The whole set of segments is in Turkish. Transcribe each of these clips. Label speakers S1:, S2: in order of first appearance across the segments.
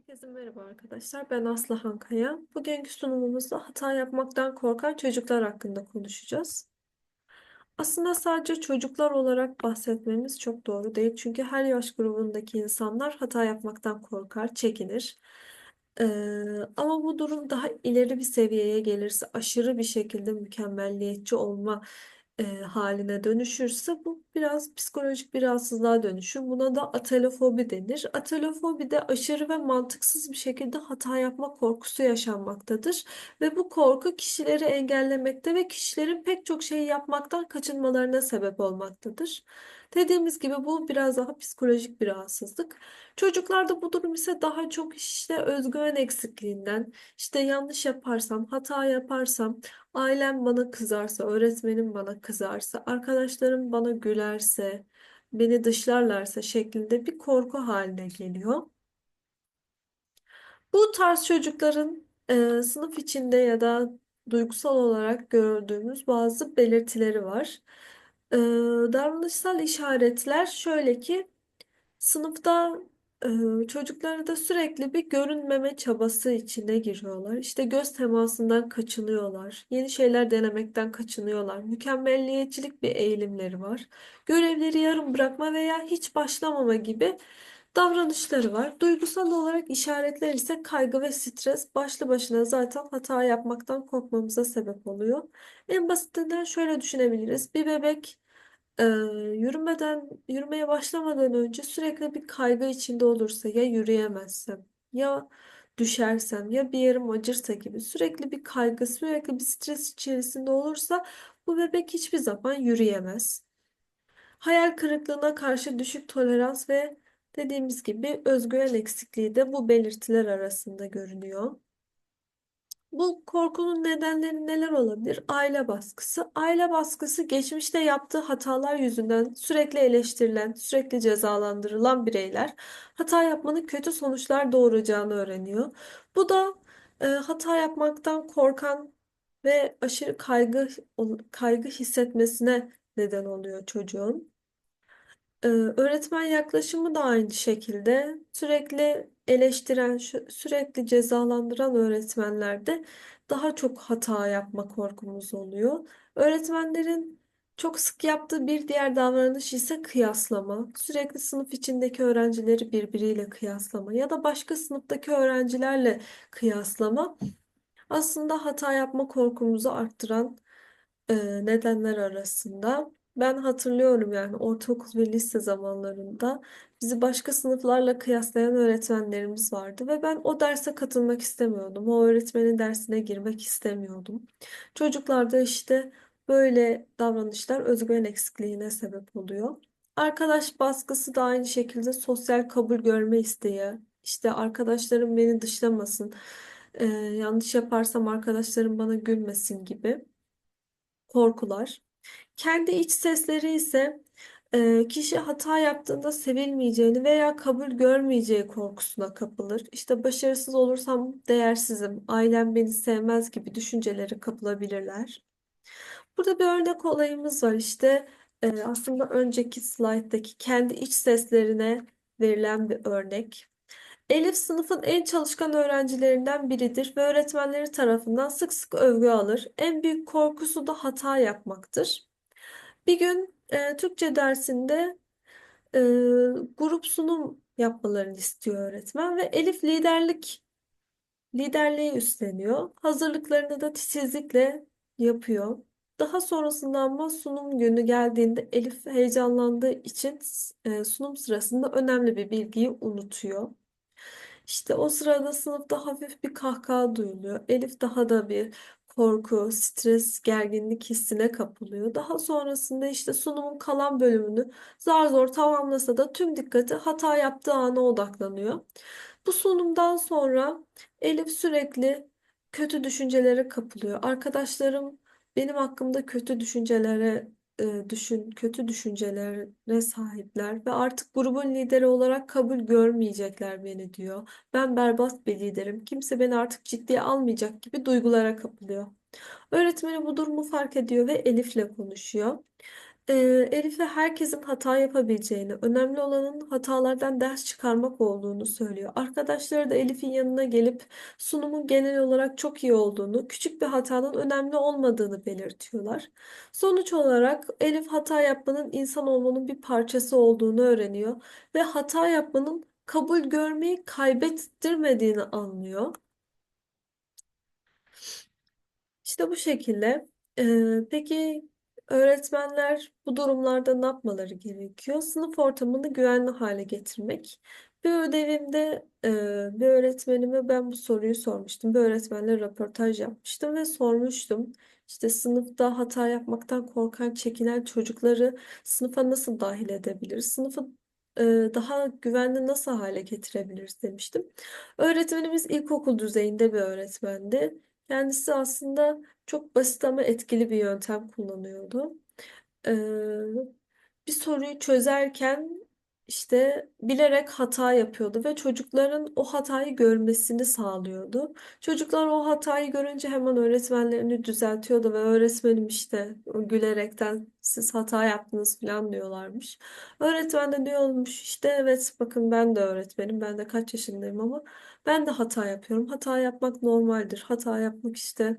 S1: Herkese merhaba arkadaşlar. Ben Aslı Hankaya. Bugünkü sunumumuzda hata yapmaktan korkan çocuklar hakkında konuşacağız. Aslında sadece çocuklar olarak bahsetmemiz çok doğru değil. Çünkü her yaş grubundaki insanlar hata yapmaktan korkar, çekinir. Ee, ama bu durum daha ileri bir seviyeye gelirse, aşırı bir şekilde mükemmelliyetçi olma e, haline dönüşürse bu biraz psikolojik bir rahatsızlığa dönüşür. Buna da atelofobi denir. Atelofobi de aşırı ve mantıksız bir şekilde hata yapma korkusu yaşanmaktadır. Ve bu korku kişileri engellemekte ve kişilerin pek çok şeyi yapmaktan kaçınmalarına sebep olmaktadır. Dediğimiz gibi bu biraz daha psikolojik bir rahatsızlık. Çocuklarda bu durum ise daha çok işte özgüven eksikliğinden, işte yanlış yaparsam, hata yaparsam, ailem bana kızarsa, öğretmenim bana kızarsa, arkadaşlarım bana gülerse, beni dışlarlarsa şeklinde bir korku haline geliyor. Bu tarz çocukların e, sınıf içinde ya da duygusal olarak gördüğümüz bazı belirtileri var. E, davranışsal işaretler şöyle ki Sınıfta çocukları da sürekli bir görünmeme çabası içine giriyorlar. İşte göz temasından kaçınıyorlar. Yeni şeyler denemekten kaçınıyorlar. Mükemmelliyetçilik bir eğilimleri var. Görevleri yarım bırakma veya hiç başlamama gibi davranışları var. Duygusal olarak işaretler ise kaygı ve stres başlı başına zaten hata yapmaktan korkmamıza sebep oluyor. En basitinden şöyle düşünebiliriz. Bir bebek ee, yürümeden, yürümeye başlamadan önce sürekli bir kaygı içinde olursa ya yürüyemezsem ya düşersem ya bir yerim acırsa gibi sürekli bir kaygı, sürekli bir stres içerisinde olursa bu bebek hiçbir zaman yürüyemez. Hayal kırıklığına karşı düşük tolerans ve dediğimiz gibi özgüven eksikliği de bu belirtiler arasında görünüyor. Bu korkunun nedenleri neler olabilir? Aile baskısı. Aile baskısı geçmişte yaptığı hatalar yüzünden sürekli eleştirilen, sürekli cezalandırılan bireyler hata yapmanın kötü sonuçlar doğuracağını öğreniyor. Bu da e, hata yapmaktan korkan ve aşırı kaygı kaygı hissetmesine neden oluyor çocuğun. Ee, öğretmen yaklaşımı da aynı şekilde sürekli eleştiren, sürekli cezalandıran öğretmenlerde daha çok hata yapma korkumuz oluyor. Öğretmenlerin çok sık yaptığı bir diğer davranış ise kıyaslama. Sürekli sınıf içindeki öğrencileri birbiriyle kıyaslama ya da başka sınıftaki öğrencilerle kıyaslama aslında hata yapma korkumuzu arttıran nedenler arasında. Ben hatırlıyorum yani ortaokul ve lise zamanlarında bizi başka sınıflarla kıyaslayan öğretmenlerimiz vardı ve ben o derse katılmak istemiyordum. O öğretmenin dersine girmek istemiyordum. Çocuklarda işte böyle davranışlar özgüven eksikliğine sebep oluyor. Arkadaş baskısı da aynı şekilde sosyal kabul görme isteği. İşte arkadaşlarım beni dışlamasın, e, yanlış yaparsam arkadaşlarım bana gülmesin gibi korkular. Kendi iç sesleri ise e, kişi hata yaptığında sevilmeyeceğini veya kabul görmeyeceği korkusuna kapılır. İşte başarısız olursam değersizim, ailem beni sevmez gibi düşüncelere kapılabilirler. Burada bir örnek olayımız var. İşte e, aslında önceki slayttaki kendi iç seslerine verilen bir örnek. Elif sınıfın en çalışkan öğrencilerinden biridir ve öğretmenleri tarafından sık sık övgü alır. En büyük korkusu da hata yapmaktır. Bir gün e, Türkçe dersinde e, grup sunum yapmalarını istiyor öğretmen ve Elif liderlik liderliği üstleniyor. Hazırlıklarını da titizlikle yapıyor. Daha sonrasında ama sunum günü geldiğinde Elif heyecanlandığı için e, sunum sırasında önemli bir bilgiyi unutuyor. İşte o sırada sınıfta hafif bir kahkaha duyuluyor. Elif daha da bir korku, stres, gerginlik hissine kapılıyor. Daha sonrasında işte sunumun kalan bölümünü zar zor tamamlasa da tüm dikkati hata yaptığı ana odaklanıyor. Bu sunumdan sonra Elif sürekli kötü düşüncelere kapılıyor. Arkadaşlarım benim hakkımda kötü düşüncelere e, düşün, kötü düşüncelere sahipler ve artık grubun lideri olarak kabul görmeyecekler beni diyor. Ben berbat bir liderim. Kimse beni artık ciddiye almayacak gibi duygulara kapılıyor. Öğretmeni bu durumu fark ediyor ve Elif'le konuşuyor. Elif'e herkesin hata yapabileceğini, önemli olanın hatalardan ders çıkarmak olduğunu söylüyor. Arkadaşları da Elif'in yanına gelip sunumun genel olarak çok iyi olduğunu, küçük bir hatanın önemli olmadığını belirtiyorlar. Sonuç olarak Elif hata yapmanın insan olmanın bir parçası olduğunu öğreniyor ve hata yapmanın kabul görmeyi kaybettirmediğini anlıyor. İşte bu şekilde. Ee, peki öğretmenler bu durumlarda ne yapmaları gerekiyor? Sınıf ortamını güvenli hale getirmek. Bir ödevimde e, bir öğretmenime ben bu soruyu sormuştum. Bir öğretmenle röportaj yapmıştım ve sormuştum. İşte sınıfta hata yapmaktan korkan, çekinen çocukları sınıfa nasıl dahil edebiliriz? Sınıfı e, daha güvenli nasıl hale getirebiliriz demiştim. Öğretmenimiz ilkokul düzeyinde bir öğretmendi. Kendisi aslında çok basit ama etkili bir yöntem kullanıyordu. Ee, bir soruyu çözerken işte bilerek hata yapıyordu ve çocukların o hatayı görmesini sağlıyordu. Çocuklar o hatayı görünce hemen öğretmenlerini düzeltiyordu ve öğretmenim işte gülerekten siz hata yaptınız falan diyorlarmış. Öğretmen de diyormuş işte evet bakın ben de öğretmenim ben de kaç yaşındayım ama ben de hata yapıyorum. Hata yapmak normaldir. Hata yapmak işte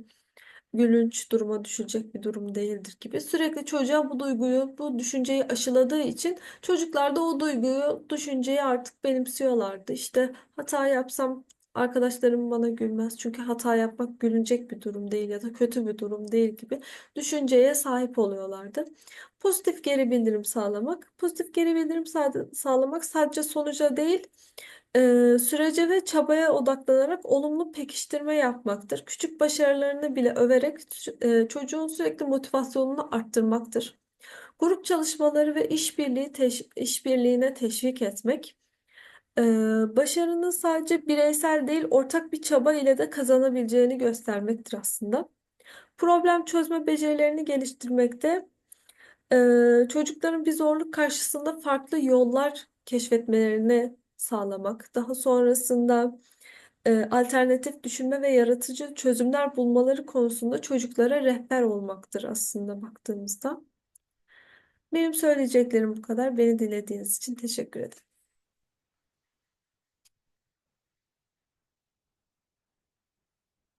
S1: gülünç duruma düşecek bir durum değildir gibi. Sürekli çocuğa bu duyguyu, bu düşünceyi aşıladığı için çocuklar da o duyguyu, düşünceyi artık benimsiyorlardı. İşte hata yapsam arkadaşlarım bana gülmez. Çünkü hata yapmak gülünecek bir durum değil ya da kötü bir durum değil gibi düşünceye sahip oluyorlardı. Pozitif geri bildirim sağlamak. Pozitif geri bildirim sağ- sağlamak sadece sonuca değil, ee, sürece ve çabaya odaklanarak olumlu pekiştirme yapmaktır. Küçük başarılarını bile överek e, çocuğun sürekli motivasyonunu arttırmaktır. Grup çalışmaları ve işbirliği teş işbirliğine teşvik etmek. Ee, başarının sadece bireysel değil, ortak bir çaba ile de kazanabileceğini göstermektir aslında. Problem çözme becerilerini geliştirmekte ee, çocukların bir zorluk karşısında farklı yollar keşfetmelerini sağlamak, daha sonrasında e, alternatif düşünme ve yaratıcı çözümler bulmaları konusunda çocuklara rehber olmaktır aslında baktığımızda. Benim söyleyeceklerim bu kadar. Beni dinlediğiniz için teşekkür ederim.